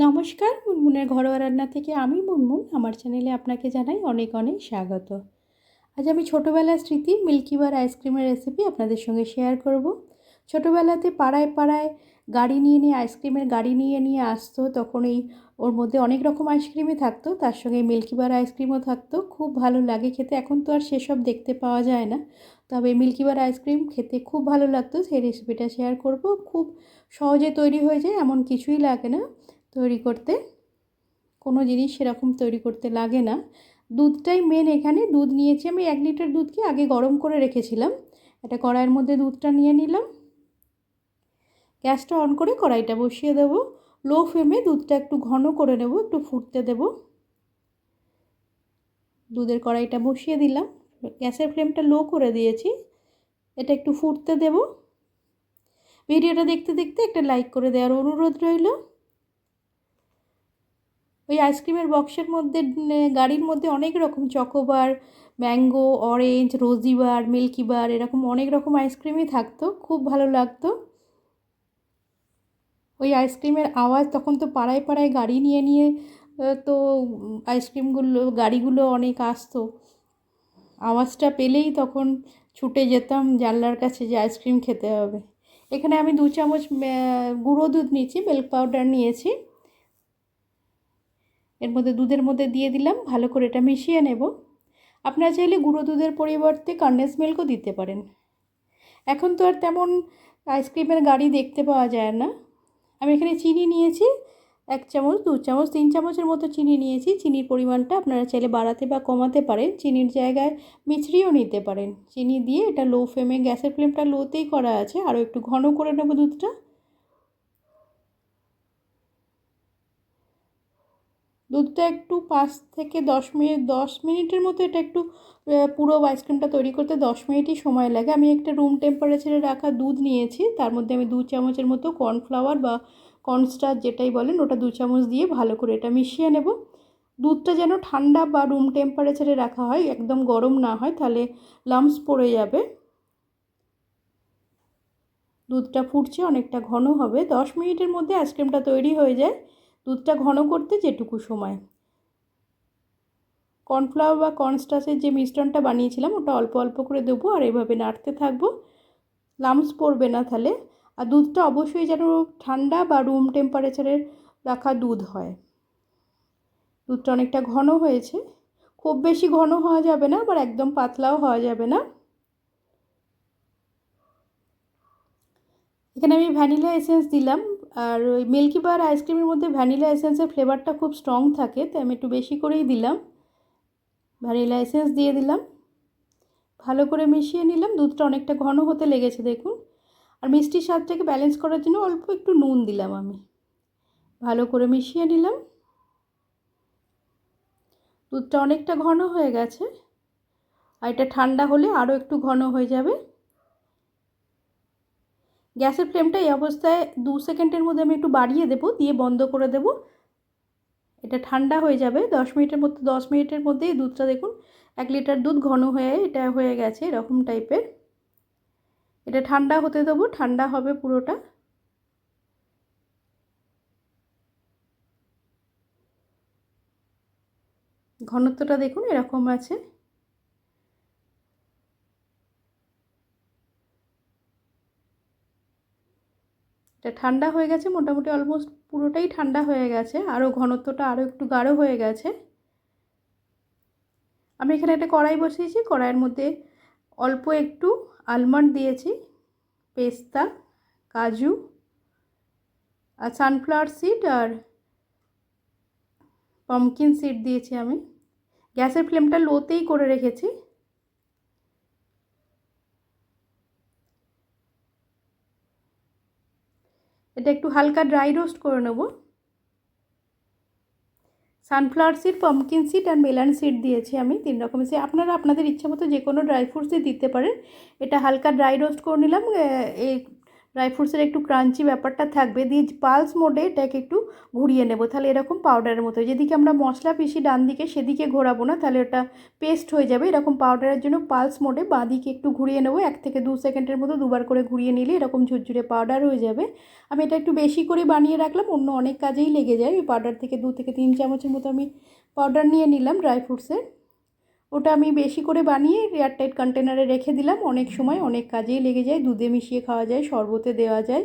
নমস্কার, মুনমুনের ঘরোয়া রান্না থেকে আমি মুনমুন। আমার চ্যানেলে আপনাকে জানাই অনেক অনেক স্বাগত। আজ আমি ছোটোবেলার স্মৃতি মিল্কিবার আইসক্রিমের রেসিপি আপনাদের সঙ্গে শেয়ার করব। ছোটোবেলাতে পাড়ায় পাড়ায় গাড়ি নিয়ে নিয়ে, আইসক্রিমের গাড়ি নিয়ে নিয়ে আসতো, তখন এই ওর মধ্যে অনেক রকম আইসক্রিমই থাকতো, তার সঙ্গে মিল্কিবার আইসক্রিমও থাকতো। খুব ভালো লাগে খেতে, এখন তো আর সেসব দেখতে পাওয়া যায় না। তবে মিল্কিবার আইসক্রিম খেতে খুব ভালো লাগতো, সেই রেসিপিটা শেয়ার করব। খুব সহজে তৈরি হয়ে যায়, এমন কিছুই লাগে না। তৈরি করতে। কোনো জিনিস সেরকম তৈরি করতে লাগে না। দুধটাই মেন এখানে। দুধ নিয়েছি আমি এক লিটার দুধকে আগে গরম করে রেখেছিলাম। একটা কড়াইয়ের মধ্যে দুধটা নিয়ে নিলাম। গ্যাসটা অন করে কড়াইটা বসিয়ে দেবো। লো ফ্লেমে দুধটা একটু ঘন করে নেব, একটু ফুটতে দেব। দুধের কড়াইটা বসিয়ে দিলাম। গ্যাসের ফ্লেমটা লো করে দিয়েছি। এটা একটু ফুটতে দেব। ভিডিওটা দেখতে দেখতে একটা লাইক করে দেওয়ার অনুরোধ রইল। ওই আইসক্রিমের বক্সের মধ্যে গাড়ির মধ্যে অনেক রকম chocobar mango orange rosybar milkybar এরকম অনেক রকম আইসক্রিমই থাকতো, খুব ভালো লাগতো। ওই আইসক্রিমের আওয়াজ তখন তো পাড়ায় পাড়ায় গাড়ি নিয়ে নিয়ে তো আইসক্রিমগুলো, গাড়িগুলো অনেক আসতো। আওয়াজটা পেলেই তখন ছুটে যেতাম জানলার কাছে যে আইসক্রিম খেতে হবে। এখানে আমি দু চামচ গুঁড়ো দুধ নিয়েছি মিল্ক পাউডার নিয়েছি। এর মধ্যে দুধের মধ্যে দিয়ে দিলাম, ভালো করে এটা মিশিয়ে নেব। আপনারা চাইলে গুঁড়ো দুধের পরিবর্তে কন্ডেন্স মিল্কও দিতে পারেন। এখন তো আর তেমন আইসক্রিমের গাড়ি দেখতে পাওয়া যায় না। আমি এখানে চিনি নিয়েছি, এক চামচ, দু চামচ, তিন চামচের মতো চিনি নিয়েছি। চিনির পরিমাণটা আপনারা চাইলে বাড়াতে বা কমাতে পারেন। চিনির জায়গায় মিছরিও নিতে পারেন। চিনি দিয়ে এটা লো ফ্লেমে গ্যাসের ফ্লেমটা লোতেই করা আছে। আরও একটু ঘন করে নেব দুধটা। দুধটা একটু পাঁচ থেকে দশ মিনিট, দশ মিনিটের মতো এটা একটু পুরো আইসক্রিমটা তৈরি করতে দশ মিনিটই সময় লাগে। আমি একটা রুম টেম্পারেচারে রাখা দুধ নিয়েছি। তার মধ্যে আমি দু চামচের মতো কর্নফ্লাওয়ার বা কর্নস্টার যেটাই বলেন, ওটা দু চামচ দিয়ে ভালো করে এটা মিশিয়ে নেব। দুধটা যেন ঠান্ডা বা রুম টেম্পারেচারে রাখা হয়, একদম গরম না হয়, তাহলে লামস পড়ে যাবে। দুধটা ফুটছে, অনেকটা ঘন হবে। দশ মিনিটের মধ্যে আইসক্রিমটা তৈরি হয়ে যায়। দুধটা ঘন করতে যেটুকু সময়। কর্নফ্লাওয়ার বা কর্নস্টাচের যে মিশ্রণটা বানিয়েছিলাম, ওটা অল্প অল্প করে দেবো আর এভাবে নাড়তে থাকব। লামস পড়বে না তাহলে। আর দুধটা অবশ্যই যেন ঠান্ডা বা রুম টেম্পারেচারের রাখা দুধ হয়। দুধটা অনেকটা ঘন হয়েছে। খুব বেশি ঘন হওয়া যাবে না, আবার একদম পাতলাও হওয়া যাবে না। এখানে আমি ভ্যানিলা এসেন্স দিলাম। আর ওই মিল্কি বার আইসক্রিমের মধ্যে ভ্যানিলা এসেন্সের ফ্লেভারটা খুব স্ট্রং থাকে, তাই আমি একটু বেশি করেই দিলাম। ভ্যানিলা এসেন্স দিয়ে দিলাম। ভালো করে মিশিয়ে নিলাম, দুধটা অনেকটা ঘন হতে লেগেছে, দেখুন। আর মিষ্টির স্বাদটাকে ব্যালেন্স করার জন্য অল্প একটু নুন দিলাম আমি। ভালো করে মিশিয়ে নিলাম। দুধটা অনেকটা ঘন হয়ে গেছে। আর এটা ঠান্ডা হলে আরও একটু ঘন হয়ে যাবে। গ্যাসের ফ্লেমটা এই অবস্থায় দু সেকেন্ডের মধ্যে আমি একটু বাড়িয়ে দেবো, দিয়ে বন্ধ করে দেব। এটা ঠান্ডা হয়ে যাবে, দশ মিনিটের মধ্যে, দশ মিনিটের মধ্যেই দুধটা দেখুন, এক লিটার দুধ ঘন হয়ে, এটা হয়ে গেছে এরকম টাইপের। এটা ঠান্ডা হতে দেবো, ঠান্ডা হবে পুরোটা। ঘনত্বটা দেখুন এরকম আছে। ঠান্ডা হয়ে গেছে, মোটামুটি অলমোস্ট পুরোটাই ঠান্ডা হয়ে গেছে। আরও ঘনত্বটা আরও একটু গাঢ় হয়ে গেছে। আমি এখানে একটা কড়াই বসিয়েছি, কড়াইয়ের মধ্যে অল্প একটু আলমন্ড দিয়েছি, পেস্তা, কাজু আর সানফ্লাওয়ার সিড আর পমকিন সিড দিয়েছি আমি। গ্যাসের ফ্লেমটা লোতেই করে রেখেছি। এটা একটু হালকা ড্রাই রোস্ট করে নেব। সানফ্লাওয়ার সিড পাম্পকিন সিড আর মেলান সিড দিয়েছি আমি, তিন রকমের সিড আপনারা আপনাদের ইচ্ছা মতো যে কোনো ড্রাই ফ্রুটসই দিতে পারেন। এটা হালকা ড্রাই রোস্ট করে নিলাম এই ড্রাই ফ্রুটসের একটু ক্রাঞ্চি ব্যাপারটা থাকবে, দিয়ে পালস মোডে এটাকে একটু ঘুরিয়ে নেব। তাহলে এরকম পাউডারের মতো। যেদিকে আমরা মশলা পিসি ডান দিকে সেদিকে ঘোরাবো না, তাহলে ওটা পেস্ট হয়ে যাবে। এরকম পাউডারের জন্য পালস মোডে বাঁ দিকে একটু ঘুরিয়ে নেব। এক থেকে দু সেকেন্ডের মতো দুবার করে ঘুরিয়ে নিলে এরকম ঝুরঝুরে পাউডার হয়ে যাবে। আমি এটা একটু বেশি করে বানিয়ে রাখলাম, অন্য অনেক কাজেই লেগে যায়। ওই পাউডার থেকে দু থেকে তিন চামচের মতো আমি পাউডার নিয়ে নিলাম ড্রাই ফ্রুটসের ওটা আমি বেশি করে বানিয়ে এয়ারটাইট কন্টেনারে রেখে দিলাম। অনেক সময় অনেক কাজেই লেগে যায়, দুধে মিশিয়ে খাওয়া যায়, শরবতে দেওয়া যায়।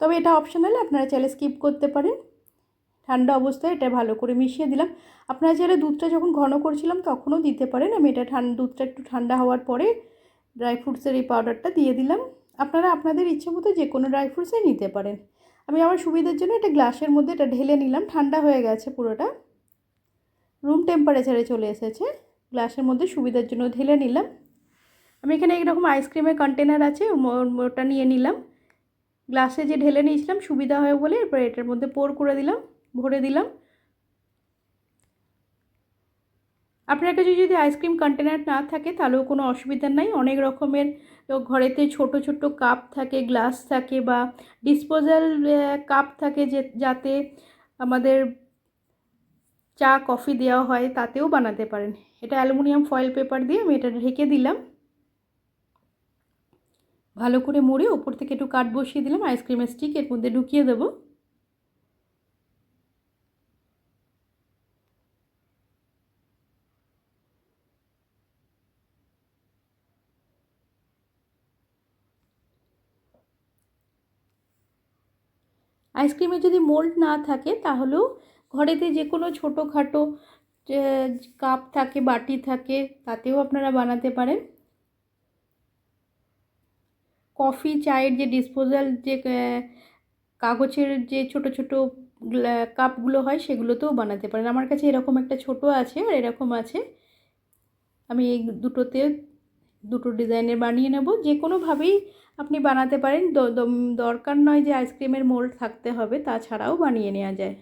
তবে এটা অপশনাল আপনারা চাইলে স্কিপ করতে পারেন। ঠান্ডা অবস্থায় এটা ভালো করে মিশিয়ে দিলাম। আপনারা চাইলে দুধটা যখন ঘন করছিলাম তখনও দিতে পারেন। আমি এটা ঠান্ডা দুধটা একটু ঠান্ডা হওয়ার পরে ড্রাই ফ্রুটসের এই পাউডারটা দিয়ে দিলাম। আপনারা আপনাদের ইচ্ছে মতো যে কোনো ড্রাই ফ্রুটসই নিতে পারেন। আমি আমার সুবিধার জন্য এটা গ্লাসের মধ্যে এটা ঢেলে নিলাম। ঠান্ডা হয়ে গেছে পুরোটা। রুম টেম্পারেচারে চলে এসেছে। গ্লাসের মধ্যে সুবিধার জন্য ঢেলে নিলাম। আমি এখানে এইরকম আইসক্রিমের কন্টেনার আছে ওটা নিয়ে নিলাম। গ্লাসে যে ঢেলে নিয়েছিলাম, সুবিধা হয় বলে এরপর এটার মধ্যে পোর করে দিলাম, ভরে দিলাম। আপনার কাছে যদি আইসক্রিম কন্টেনার না থাকে, তাহলেও কোনো অসুবিধা নাই। অনেক রকমের ঘরেতে ছোট ছোট কাপ থাকে গ্লাস থাকে বা ডিসপোজাল কাপ থাকে যে, যাতে আমাদের চা কফি দেওয়া হয়, তাতেও বানাতে পারেন। এটা অ্যালুমিনিয়াম ফয়েল পেপার দিয়ে আমি এটা ঢেকে দিলাম। ভালো করে মুড়ে ওপর থেকে একটু কাঠ বসিয়ে দিলাম, আইসক্রিমের স্টিক এর মধ্যে ঢুকিয়ে দেবো। আইসক্রিমের যদি মোল্ড না থাকে, তাহলেও ঘরেতে যে কোনো ছোটোখাটো কাপ থাকে, বাটি থাকে, তাতেও আপনারা বানাতে পারেন। কফি, চায়ের যে ডিসপোজাল যে কাগজের যে ছোট ছোট কাপগুলো হয়, সেগুলোতেও বানাতে পারেন। আমার কাছে এরকম একটা ছোট আছে আর এরকম আছে। আমি এই দুটোতে, দুটো ডিজাইনের বানিয়ে নেব। যে কোনোভাবেই আপনি বানাতে পারেন। দরকার নয় যে আইসক্রিমের মোল্ড থাকতে হবে, তাছাড়াও বানিয়ে নেওয়া যায়।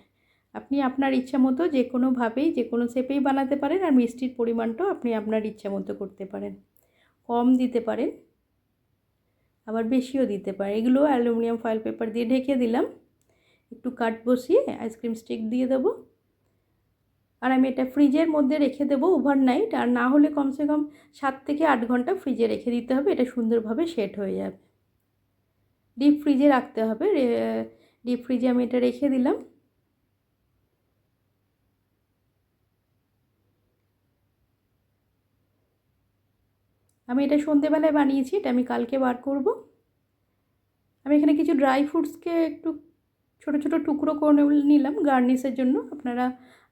আপনি আপনার ইচ্ছা মতো যে কোনোভাবেই যে কোনো শেপেই বানাতে পারেন আর মিষ্টির পরিমাণটাও আপনি আপনার ইচ্ছা মতো করতে পারেন। কম দিতে পারেন, আবার বেশিও দিতে পারেন। এগুলো অ্যালুমিনিয়াম ফয়েল পেপার দিয়ে ঢেকে দিলাম। একটু কাট বসিয়ে আইসক্রিম স্টিক দিয়ে দেবো। আর আমি এটা ফ্রিজের মধ্যে রেখে দেবো ওভারনাইট আর না হলে কমসে কম সাত থেকে আট ঘণ্টা ফ্রিজে রেখে দিতে হবে। এটা সুন্দরভাবে সেট হয়ে যাবে। ডিপ ফ্রিজে রাখতে হবে। ডিপ ফ্রিজে আমি এটা রেখে দিলাম। আমি এটা সন্ধেবেলায় বানিয়েছি, এটা আমি কালকে বার করব। আমি এখানে কিছু ড্রাই ফ্রুটসকে একটু ছোট ছোট টুকরো করে নিলাম গার্নিশের জন্য। আপনারা,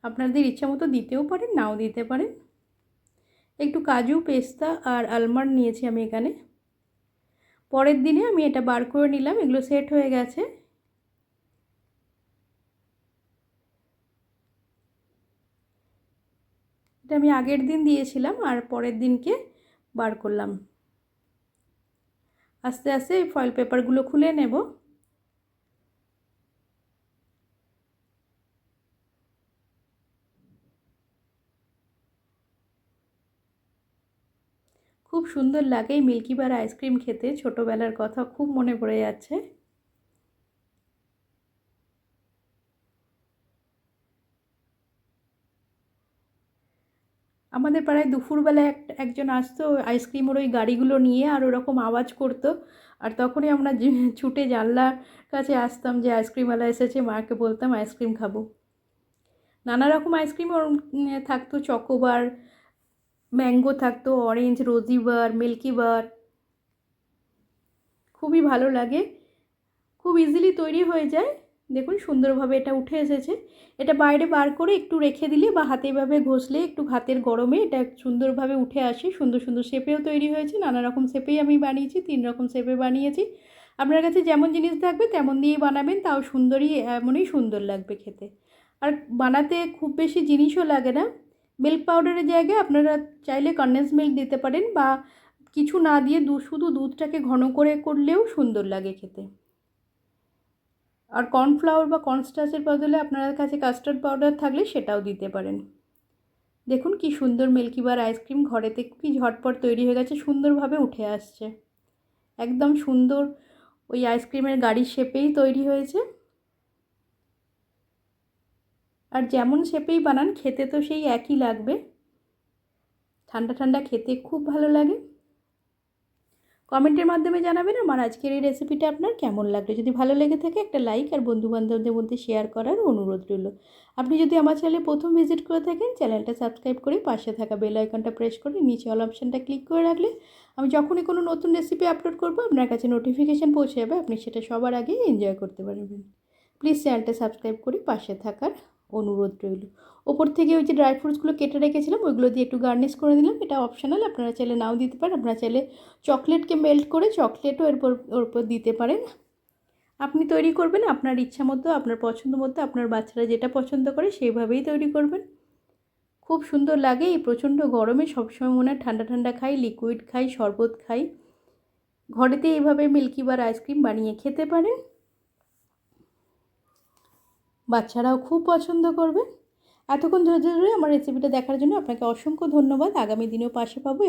আপনাদের ইচ্ছা মতো দিতেও পারেন, নাও দিতে পারেন। একটু কাজু, পেস্তা আর আলমন্ড নিয়েছি আমি এখানে। পরের দিনে আমি এটা বার করে নিলাম, এগুলো সেট হয়ে গেছে। এটা আমি আগের দিন দিয়েছিলাম আর পরের দিনকে বার করলাম। আস্তে আস্তে ফয়েল পেপারগুলো খুলে নেব। খুব সুন্দর লাগে এই মিল্কিবার আইসক্রিম খেতে। ছোটোবেলার কথা খুব মনে পড়ে যাচ্ছে। আমাদের পাড়ায় দুপুরবেলা এক, একজন আসতো, আইসক্রিমের ওই গাড়িগুলো নিয়ে আর ওরকম আওয়াজ করতো। আর তখনই আমরা ছুটে জানলার কাছে আসতাম যে আইসক্রিমওয়ালা এসেছে, মাকে বলতাম, আইসক্রিম খাব। নানা রকম আইসক্রিম থাকতো, চকোবার, ম্যাঙ্গো থাকতো, orange rosy bar milky bar খুবই ভালো লাগে। খুব ইজিলি তৈরি হয়ে যায়। দেখুন সুন্দরভাবে এটা উঠে এসেছে। এটা বাইরে বার করে একটু রেখে দিলে বা হাতে এভাবে ঘষলে একটু হাতের গরমে এটা সুন্দরভাবে উঠে আসে। সুন্দর সুন্দর শেপেও তৈরি হয়েছে। নানা রকম শেপেই আমি বানিয়েছি, তিন রকম শেপে বানিয়েছি। আপনার কাছে যেমন জিনিস থাকবে তেমন দিয়েই বানাবেন, তাও সুন্দরই, এমনই সুন্দর লাগবে খেতে। আর বানাতে খুব বেশি জিনিসও লাগে না। মিল্ক পাউডারের জায়গায় আপনারা চাইলে কন্ডেন্স মিল্ক দিতে পারেন বা কিছু না দিয়ে দু, শুধু দুধটাকে ঘন করে করলেও সুন্দর লাগে খেতে। আর কর্নফ্লাওয়ার বা কর্নস্টাচের বদলে আপনার কাছে কাস্টার্ড পাউডার থাকলে সেটাও দিতে পারেন। দেখুন কি সুন্দর মিল্কিবার আইসক্রিম ঘরেতে কি ঝটপট তৈরি হয়ে গেছে, সুন্দরভাবে উঠে আসছে। একদম সুন্দর ওই আইসক্রিমের গাড়ির শেপেই তৈরি হয়েছে। আর যেমন শেপেই বানান, খেতে তো সেই একই লাগবে। ঠান্ডা ঠান্ডা খেতে খুব ভালো লাগে। কমেন্টের মাধ্যমে জানাবেন আমার আজকের এই রেসিপিটা আপনার কেমন লাগল। যদি ভালো লেগে থাকে একটা লাইক আর বন্ধুবান্ধবদের মধ্যে শেয়ার করার অনুরোধ রইল। আপনি যদি আমার চ্যানেলে প্রথম ভিজিট করে থাকেন চ্যানেলটা সাবস্ক্রাইব করে পাশে থাকা বেল আইকনটা প্রেস করে নিচে অল অপশানটা ক্লিক করে রাখলে আমি যখনই কোনো নতুন রেসিপি আপলোড করব, আপনার কাছে নোটিফিকেশান পৌঁছে যাবে আপনি সেটা সবার আগে এনজয় করতে পারবেন। প্লিজ চ্যানেলটা সাবস্ক্রাইব করে পাশে থাকার অনুরোধ রইল। ওপর থেকে ওই যে ড্রাই ফ্রুটসগুলো কেটে রেখেছিলাম, ওইগুলো দিয়ে একটু গার্নিশ করে দিলাম এটা অপশনাল আপনারা চাইলে নাও দিতে পারেন, আপনারা চাইলে চকলেটকে মেল্ট করে চকলেটও এরপর ওর উপর দিতে পারেন। আপনি তৈরি করবেন আপনার ইচ্ছা মতো, আপনার পছন্দ মতো, আপনার বাচ্চারা যেটা পছন্দ করে সেইভাবেই তৈরি করবেন। খুব সুন্দর লাগে, এই প্রচণ্ড গরমে সবসময় মনে হয় ঠান্ডা ঠান্ডা খাই লিকুইড খাই, শরবত খাই। ঘরেতে এইভাবে মিল্কি বার আইসক্রিম বানিয়ে খেতে পারেন। বাচ্চারাও খুব পছন্দ করবে। এতক্ষণ ধৈর্য ধরে আমার রেসিপিটা দেখার জন্য আপনাকে অসংখ্য ধন্যবাদ। আগামী দিনেও পাশে পাবো।